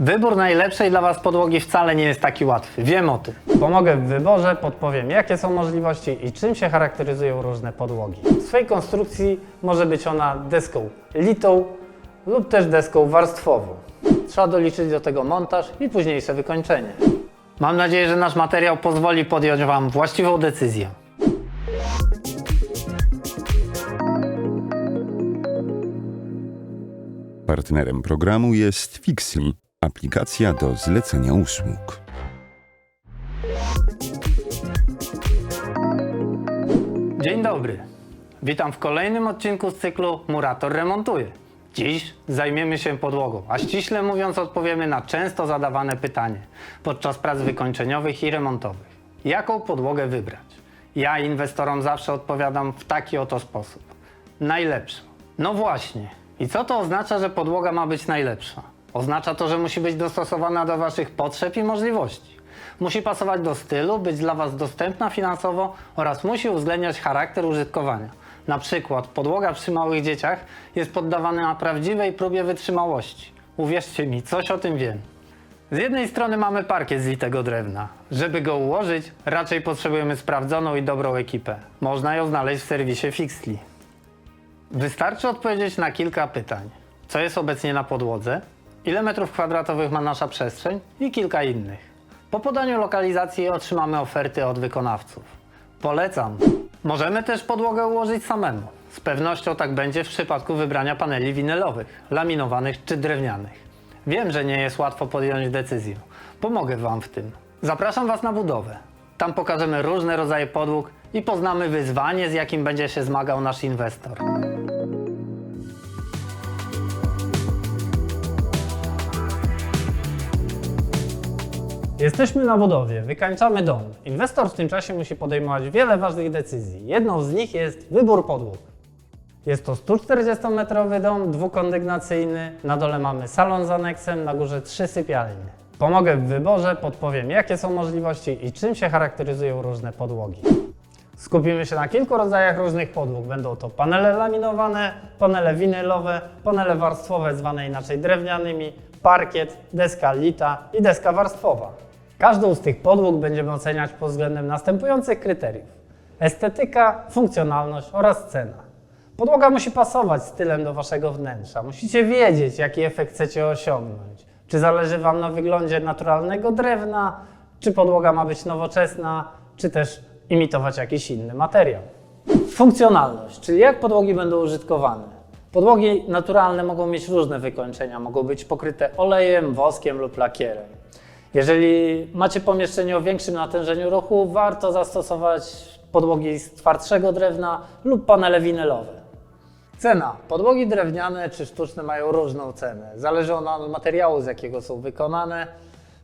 Wybór najlepszej dla Was podłogi wcale nie jest taki łatwy. Wiem o tym. Pomogę w wyborze, podpowiem jakie są możliwości i czym się charakteryzują różne podłogi. W swojej konstrukcji może być ona deską litą lub też deską warstwową. Trzeba doliczyć do tego montaż i późniejsze wykończenie. Mam nadzieję, że nasz materiał pozwoli podjąć Wam właściwą decyzję. Partnerem programu jest Fixly, aplikacja do zlecenia usług. Dzień dobry. Witam w kolejnym odcinku z cyklu Murator remontuje. Dziś zajmiemy się podłogą, a ściśle mówiąc odpowiemy na często zadawane pytanie podczas prac wykończeniowych i remontowych. Jaką podłogę wybrać? Ja inwestorom zawsze odpowiadam w taki oto sposób. Najlepszą. No właśnie. I co to oznacza, że podłoga ma być najlepsza? Oznacza to, że musi być dostosowana do Waszych potrzeb i możliwości. Musi pasować do stylu, być dla Was dostępna finansowo oraz musi uwzględniać charakter użytkowania. Na przykład podłoga przy małych dzieciach jest poddawana na prawdziwej próbie wytrzymałości. Uwierzcie mi, coś o tym wiem. Z jednej strony mamy parkiet z litego drewna. Żeby go ułożyć, raczej potrzebujemy sprawdzoną i dobrą ekipę. Można ją znaleźć w serwisie Fixly. Wystarczy odpowiedzieć na kilka pytań. Co jest obecnie na podłodze? Ile metrów kwadratowych ma nasza przestrzeń? I kilka innych. Po podaniu lokalizacji otrzymamy oferty od wykonawców. Polecam. Możemy też podłogę ułożyć samemu. Z pewnością tak będzie w przypadku wybrania paneli winylowych, laminowanych czy drewnianych. Wiem, że nie jest łatwo podjąć decyzję. Pomogę Wam w tym. Zapraszam Was na budowę. Tam pokażemy różne rodzaje podłóg i poznamy wyzwanie, z jakim będzie się zmagał nasz inwestor. Jesteśmy na budowie, wykańczamy dom. Inwestor w tym czasie musi podejmować wiele ważnych decyzji. Jedną z nich jest wybór podłóg. Jest to 140-metrowy dom, dwukondygnacyjny. Na dole mamy salon z aneksem, na górze trzy sypialnie. Pomogę w wyborze, podpowiem jakie są możliwości i czym się charakteryzują różne podłogi. Skupimy się na kilku rodzajach różnych podłóg. Będą to panele laminowane, panele winylowe, panele warstwowe zwane inaczej drewnianymi, parkiet, deska lita i deska warstwowa. Każdą z tych podłóg będziemy oceniać pod względem następujących kryteriów: estetyka, funkcjonalność oraz cena. Podłoga musi pasować stylem do waszego wnętrza. Musicie wiedzieć, jaki efekt chcecie osiągnąć. Czy zależy wam na wyglądzie naturalnego drewna, czy podłoga ma być nowoczesna, czy też imitować jakiś inny materiał. Funkcjonalność, czyli jak podłogi będą użytkowane. Podłogi naturalne mogą mieć różne wykończenia, mogą być pokryte olejem, woskiem lub lakierem. Jeżeli macie pomieszczenie o większym natężeniu ruchu, warto zastosować podłogi z twardszego drewna lub panele winylowe. Cena. Podłogi drewniane czy sztuczne mają różną cenę. Zależy ona od materiału, z jakiego są wykonane,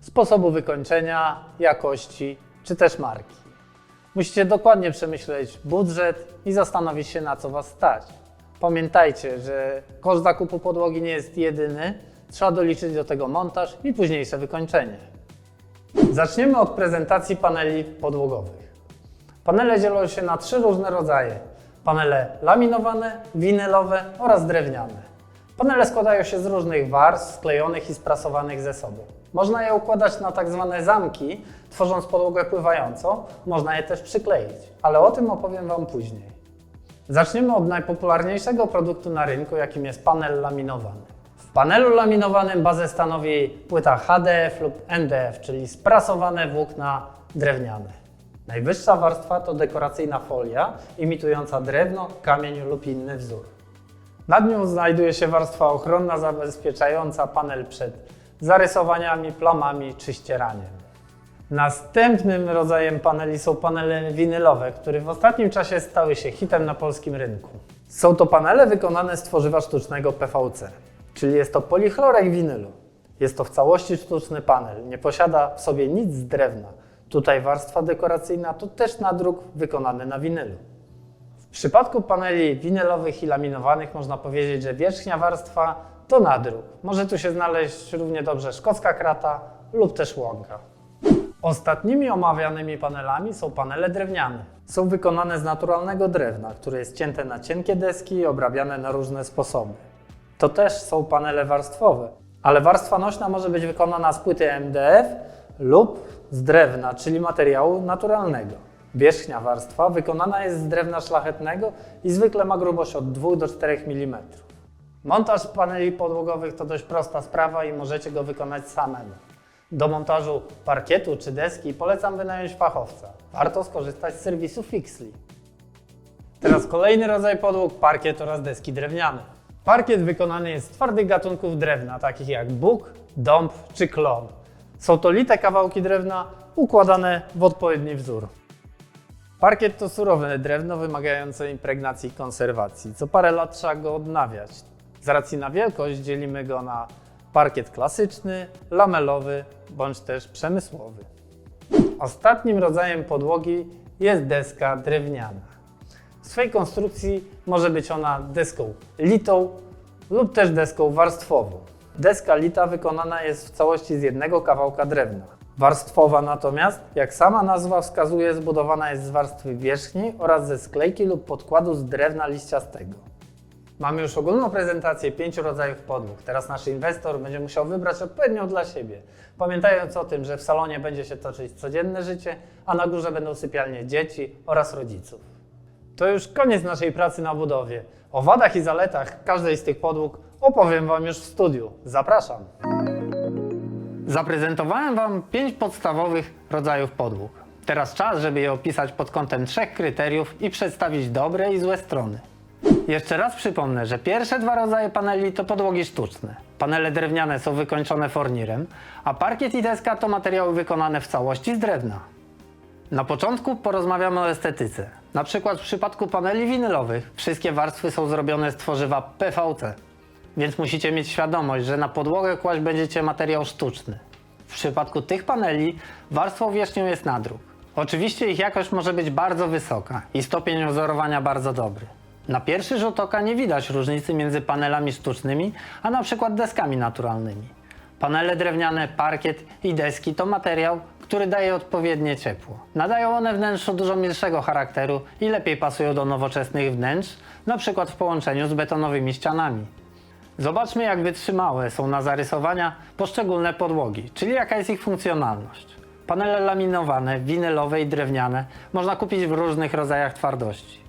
sposobu wykończenia, jakości czy też marki. Musicie dokładnie przemyśleć budżet i zastanowić się, na co Was stać. Pamiętajcie, że koszt zakupu podłogi nie jest jedyny. Trzeba doliczyć do tego montaż i późniejsze wykończenie. Zaczniemy od prezentacji paneli podłogowych. Panele dzielą się na trzy różne rodzaje: panele laminowane, winylowe oraz drewniane. Panele składają się z różnych warstw sklejonych i sprasowanych ze sobą. Można je układać na tak zwane zamki, tworząc podłogę pływającą. Można je też przykleić, ale o tym opowiem Wam później. Zaczniemy od najpopularniejszego produktu na rynku, jakim jest panel laminowany. W panelu laminowanym bazę stanowi płyta HDF lub NDF, czyli sprasowane włókna drewniane. Najwyższa warstwa to dekoracyjna folia imitująca drewno, kamień lub inny wzór. Nad nią znajduje się warstwa ochronna zabezpieczająca panel przed zarysowaniami, plamami czy ścieraniem. Następnym rodzajem paneli są panele winylowe, które w ostatnim czasie stały się hitem na polskim rynku. Są to panele wykonane z tworzywa sztucznego PVC, czyli jest to polichlorek winylu. Jest to w całości sztuczny panel, nie posiada w sobie nic z drewna. Tutaj warstwa dekoracyjna to też nadruk wykonany na winylu. W przypadku paneli winylowych i laminowanych można powiedzieć, że wierzchnia warstwa to nadruk. Może tu się znaleźć równie dobrze szkocka krata lub też łąka. Ostatnimi omawianymi panelami są panele drewniane. Są wykonane z naturalnego drewna, które jest cięte na cienkie deski i obrabiane na różne sposoby. To też są panele warstwowe. Ale warstwa nośna może być wykonana z płyty MDF lub z drewna, czyli materiału naturalnego. Wierzchnia warstwa wykonana jest z drewna szlachetnego i zwykle ma grubość od 2 do 4 mm. Montaż paneli podłogowych to dość prosta sprawa i możecie go wykonać samemu. Do montażu parkietu czy deski polecam wynająć fachowca. Warto skorzystać z serwisu Fixly. Teraz kolejny rodzaj podłóg, parkiet oraz deski drewniane. Parkiet wykonany jest z twardych gatunków drewna, takich jak bóg, dąb czy klon. Są to lite kawałki drewna układane w odpowiedni wzór. Parkiet to surowe drewno wymagające impregnacji i konserwacji. Co parę lat trzeba go odnawiać. Z racji na wielkość dzielimy go na parkiet klasyczny, lamelowy bądź też przemysłowy. Ostatnim rodzajem podłogi jest deska drewniana. W swej konstrukcji może być ona deską litą lub też deską warstwową. Deska lita wykonana jest w całości z jednego kawałka drewna. Warstwowa natomiast, jak sama nazwa wskazuje, zbudowana jest z warstwy wierzchniej oraz ze sklejki lub podkładu z drewna liściastego. Mamy już ogólną prezentację pięciu rodzajów podłóg. Teraz nasz inwestor będzie musiał wybrać odpowiednią dla siebie. Pamiętając o tym, że w salonie będzie się toczyć codzienne życie, a na górze będą sypialnie dzieci oraz rodziców. To już koniec naszej pracy na budowie. O wadach i zaletach każdej z tych podłóg opowiem Wam już w studiu. Zapraszam. Zaprezentowałem Wam pięć podstawowych rodzajów podłóg. Teraz czas, żeby je opisać pod kątem trzech kryteriów i przedstawić dobre i złe strony. Jeszcze raz przypomnę, że pierwsze dwa rodzaje paneli to podłogi sztuczne. Panele drewniane są wykończone fornirem, a parkiet i deska to materiały wykonane w całości z drewna. Na początku porozmawiamy o estetyce. Na przykład w przypadku paneli winylowych wszystkie warstwy są zrobione z tworzywa PVC, więc musicie mieć świadomość, że na podłogę kłaść będziecie materiał sztuczny. W przypadku tych paneli warstwą wierzchnią jest nadruk. Oczywiście ich jakość może być bardzo wysoka i stopień ozorowania bardzo dobry. Na pierwszy rzut oka nie widać różnicy między panelami sztucznymi, a na przykład deskami naturalnymi. Panele drewniane, parkiet i deski to materiał, który daje odpowiednie ciepło. Nadają one wnętrzu dużo milszego charakteru i lepiej pasują do nowoczesnych wnętrz, przykład w połączeniu z betonowymi ścianami. Zobaczmy, jak wytrzymałe są na zarysowania poszczególne podłogi, czyli jaka jest ich funkcjonalność. Panele laminowane, winylowe i drewniane można kupić w różnych rodzajach twardości.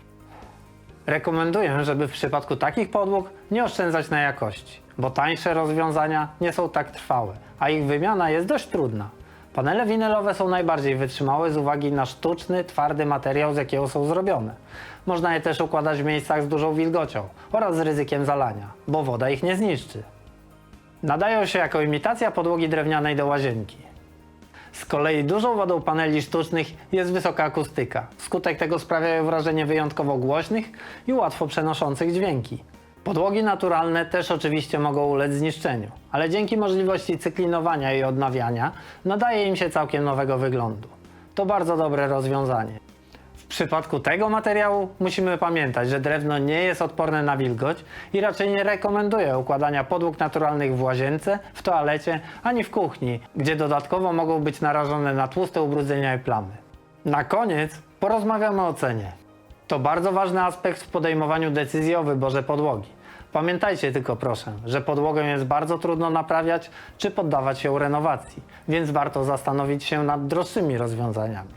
Rekomenduję, żeby w przypadku takich podłóg nie oszczędzać na jakości, bo tańsze rozwiązania nie są tak trwałe, a ich wymiana jest dość trudna. Panele winylowe są najbardziej wytrzymałe z uwagi na sztuczny, twardy materiał, z jakiego są zrobione. Można je też układać w miejscach z dużą wilgocią oraz z ryzykiem zalania, bo woda ich nie zniszczy. Nadają się jako imitacja podłogi drewnianej do łazienki. Z kolei dużą wadą paneli sztucznych jest wysoka akustyka. Skutek tego sprawiają wrażenie wyjątkowo głośnych i łatwo przenoszących dźwięki. Podłogi naturalne też oczywiście mogą ulec zniszczeniu, ale dzięki możliwości cyklinowania i odnawiania nadaje im się całkiem nowego wyglądu. To bardzo dobre rozwiązanie. W przypadku tego materiału musimy pamiętać, że drewno nie jest odporne na wilgoć i raczej nie rekomenduję układania podłóg naturalnych w łazience, w toalecie ani w kuchni, gdzie dodatkowo mogą być narażone na tłuste ubrudzenia i plamy. Na koniec porozmawiamy o cenie. To bardzo ważny aspekt w podejmowaniu decyzji o wyborze podłogi. Pamiętajcie tylko proszę, że podłogę jest bardzo trudno naprawiać czy poddawać ją renowacji, więc warto zastanowić się nad droższymi rozwiązaniami.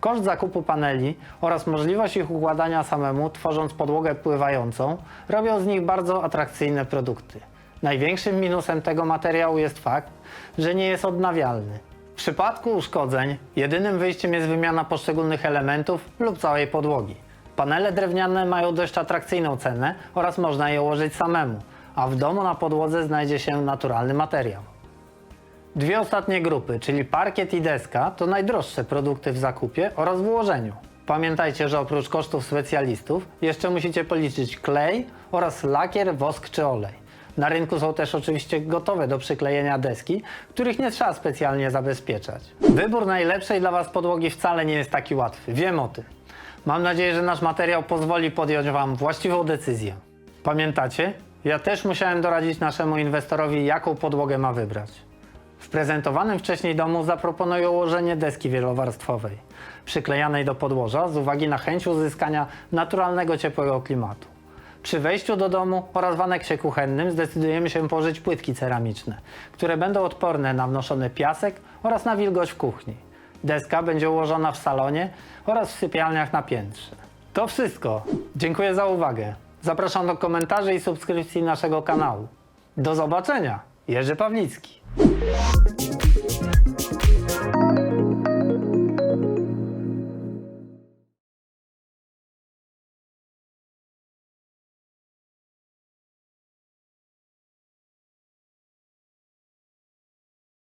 Koszt zakupu paneli oraz możliwość ich układania samemu, tworząc podłogę pływającą, robią z nich bardzo atrakcyjne produkty. Największym minusem tego materiału jest fakt, że nie jest odnawialny. W przypadku uszkodzeń jedynym wyjściem jest wymiana poszczególnych elementów lub całej podłogi. Panele drewniane mają dość atrakcyjną cenę oraz można je ułożyć samemu, a w domu na podłodze znajdzie się naturalny materiał. Dwie ostatnie grupy, czyli parkiet i deska, to najdroższe produkty w zakupie oraz w ułożeniu. Pamiętajcie, że oprócz kosztów specjalistów jeszcze musicie policzyć klej oraz lakier, wosk czy olej. Na rynku są też oczywiście gotowe do przyklejenia deski, których nie trzeba specjalnie zabezpieczać. Wybór najlepszej dla Was podłogi wcale nie jest taki łatwy, wiem o tym. Mam nadzieję, że nasz materiał pozwoli podjąć Wam właściwą decyzję. Pamiętacie? Ja też musiałem doradzić naszemu inwestorowi, jaką podłogę ma wybrać. W prezentowanym wcześniej domu zaproponuję ułożenie deski wielowarstwowej, przyklejanej do podłoża z uwagi na chęć uzyskania naturalnego ciepłego klimatu. Przy wejściu do domu oraz w aneksie kuchennym zdecydujemy się położyć płytki ceramiczne, które będą odporne na wnoszony piasek oraz na wilgoć w kuchni. Deska będzie ułożona w salonie oraz w sypialniach na piętrze. To wszystko. Dziękuję za uwagę. Zapraszam do komentarzy i subskrypcji naszego kanału. Do zobaczenia. Jerzy Pawlicki.